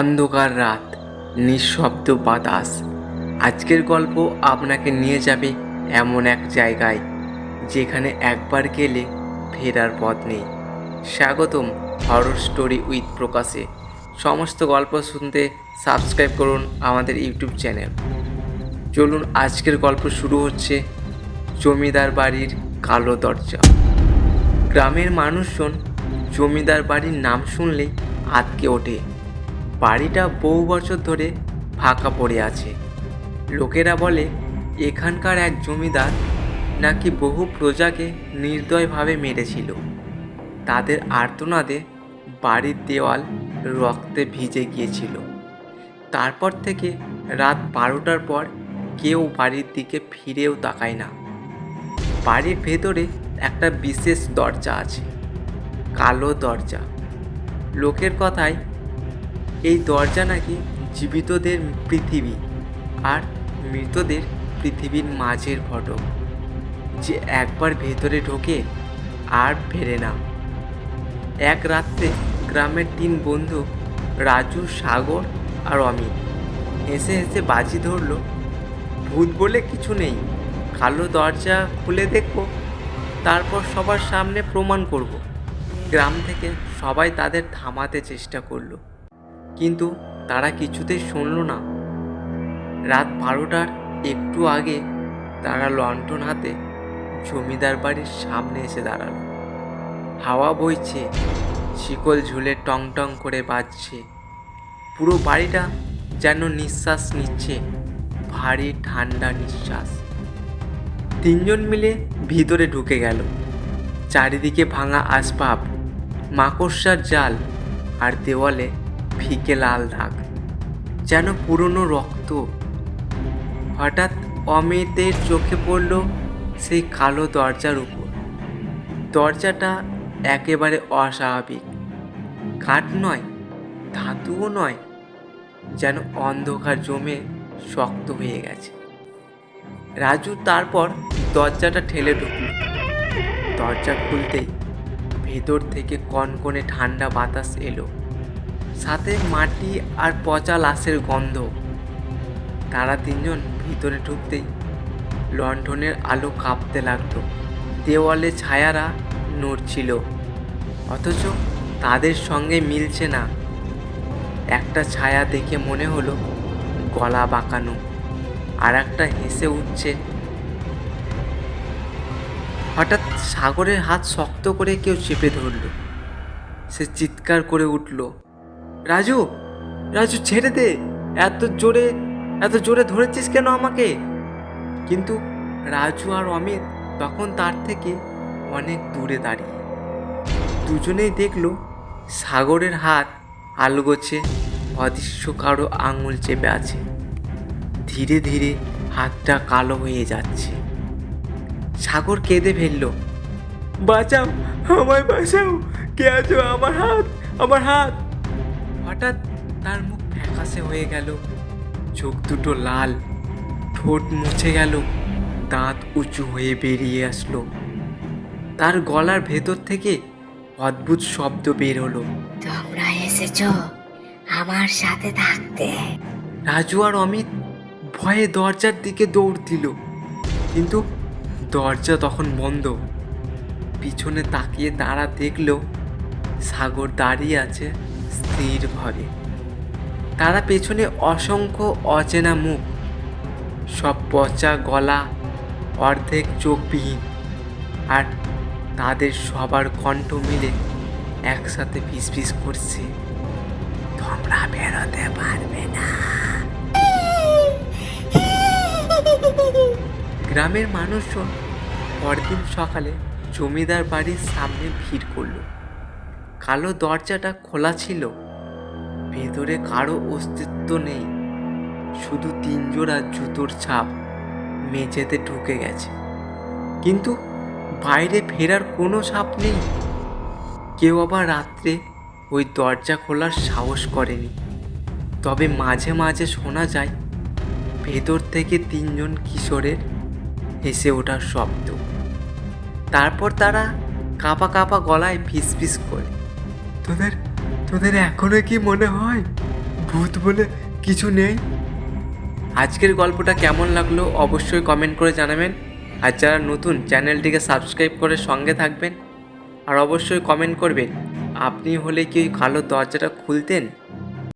অন্ধকার রাত, নিঃশব্দ বাতাস। আজকের গল্প আপনাকে নিয়ে যাবে এমন এক জায়গায়, যেখানে একবার গেলে ফেরার পথ নেই। স্বাগতম হরর স্টোরি উইথ প্রকাশে সমস্ত গল্প শুনতে সাবস্ক্রাইব করুন আমাদের ইউটিউব চ্যানেল। চলুন, আজকের গল্প শুরু হচ্ছে জমিদার বাড়ির কালো দরজা। গ্রামের মানুষজন জমিদার বাড়ির নাম শুনলেই আতকে ওঠে। বাড়িটা বহু বছর ধরে ফাঁকা পড়ে আছে। লোকেরা বলে, এখানকার এক জমিদার নাকি বহু প্রজাকে নির্দয়ভাবে মেরেছিল। তাদের আর্তনাদে বাড়ির দেওয়াল রক্তে ভিজে গিয়েছিল। তারপর থেকে রাত বারোটার পর কেউ বাড়ির দিকে ফিরেও তাকায় না। বাড়ির ভেতরে একটা বিশেষ দরজা আছে, কালো দরজা। লোকের কথায় এই দরজা নাকি জীবিতদের পৃথিবী আর মৃতদের পৃথিবীর মাঝের ফটক। যে একবার ভেতরে ঢোকে আর ফেরে না। এক রাত্রে গ্রামের তিন বন্ধু, রাজু, সাগর আর অমিত, হেসে হেসে বাজি ধরল, ভূত বলে কিছু নেই কালো দরজা খুলে দেখব, তারপর সবার সামনে প্রমাণ করব। গ্রাম থেকে সবাই তাদের থামাতে চেষ্টা করল। কিন্তু তারা কিছুতেই শুনল না। রাত বারোটার একটু আগে তারা লণ্ঠন হাতে জমিদার বাড়ির সামনে এসে দাঁড়াল। হাওয়া বইছে, শিকল ঝুলে টং টং করে বাজছে। পুরো বাড়িটা যেন নিঃশ্বাস নিচ্ছে, ভারী ঠান্ডা নিঃশ্বাস। তিনজন মিলে ভিতরে ঢুকে গেল। চারিদিকে ভাঙা আসবাব, মাকড়সার জাল আর দেওয়ালে ফিকে লাল দাগ, যেন পুরনো রক্ত। হঠাৎ অমিতের চোখে পড়ল সেই কালো দরজার উপর। দরজাটা একেবারে অস্বাভাবিক। কাঠ নয়, ধাতুও নয়, যেন অন্ধকার জমে শক্ত হয়ে গেছে। রাজু তারপর দরজাটা ঠেলে ঢুকল। দরজা খুলতেই ভেতর থেকে কনকনে ঠান্ডা বাতাস এলো। সাথে মাটি আর পচা লাশের গন্ধ। তারা তিনজন ভিতরে ঢুকতেই লণ্ঠনের আলো কাঁপতে লাগল। দেওয়ালে ছায়ারা নড়ছিল অথচ তাদের সঙ্গে মিলছে না। একটা ছায়া দেখে মনে হলো গলা বাঁকানো। আর একটা হেসে উঠছে, হঠাৎ সাগরের হাত শক্ত করে কেউ চেপে ধরলো। সে চিৎকার করে উঠল। রাজু রাজু ছেড়ে দে। এত জোরে এত জোরে ধরেছিস কেন আমাকে? কিন্তু রাজু আর অমিত তখন তার থেকে অনেক দূরে দাঁড়িয়ে। দুজনেই দেখল সাগরের হাত আলগোছে, অদৃশ্য কারও আঙুল চেপে আছে। ধীরে ধীরে হাতটা কালো হয়ে যাচ্ছে। সাগর কেঁদে ফেলল, বাঁচাও, আমায় বাঁচাও, কে আছো? আমার হাত আমার হাত। হঠাৎ তার মুখ ফ্যাকাশে হয়ে গেল। চোখ দুটো লাল ঠোঁট মুছে গেল দাঁত উঁচু হয়ে বেরিয়ে আসলো। তার গলার ভেতর থেকে অদ্ভুত শব্দ বের হলো। তোমরা এসেছ আমার সাথে থাকতে। রাজু আর অমিত ভয়ে দরজার দিকে দৌড় দিল। কিন্তু দরজা তখন বন্ধ। পিছনে তাকিয়ে তারা দেখল সাগর দাঁড়িয়ে আছে। স্থিরভাবে তারা পেছনে অসংখ্য অচেনা মুখ, সব পচা গলা, অর্ধেক চোখবিহীন আর তাদের সবার কণ্ঠ মিলে একসাথে ফিসফিস করছে, তোমরা বেরোতে পারবে না। গ্রামের মানুষজন পরদিন সকালে জমিদার বাড়ির সামনে ভিড় করল। কালো দরজাটা খোলা ছিল। ভেতরে কারও অস্তিত্ব নেই। শুধু তিনজোড়া জুতোর ছাপ মেঝেতে ঢুকে গেছে। কিন্তু বাইরে ফেরার কোনো ছাপ নেই। কেউ আবার রাত্রে ওই দরজা খোলার সাহস করেনি। তবে মাঝে মাঝে শোনা যায়, ভেতর থেকে তিনজন কিশোরের হেসে ওঠার শব্দ। তারপর তারা কাঁপা কাঁপা গলায় ফিসফিস করে। তোদের তোদের এখনও কি মনে হয়? ভূত বলে কিছু নেই? আজকের গল্পটা কেমন লাগল অবশ্যই কমেন্ট করে জানাবেন। আর যারা নতুন, চ্যানেলটিকে সাবস্ক্রাইব করে সঙ্গে থাকবেন। আর অবশ্যই কমেন্ট করবেন, আপনি হলে কি কালো দরজাটা খুলতেন?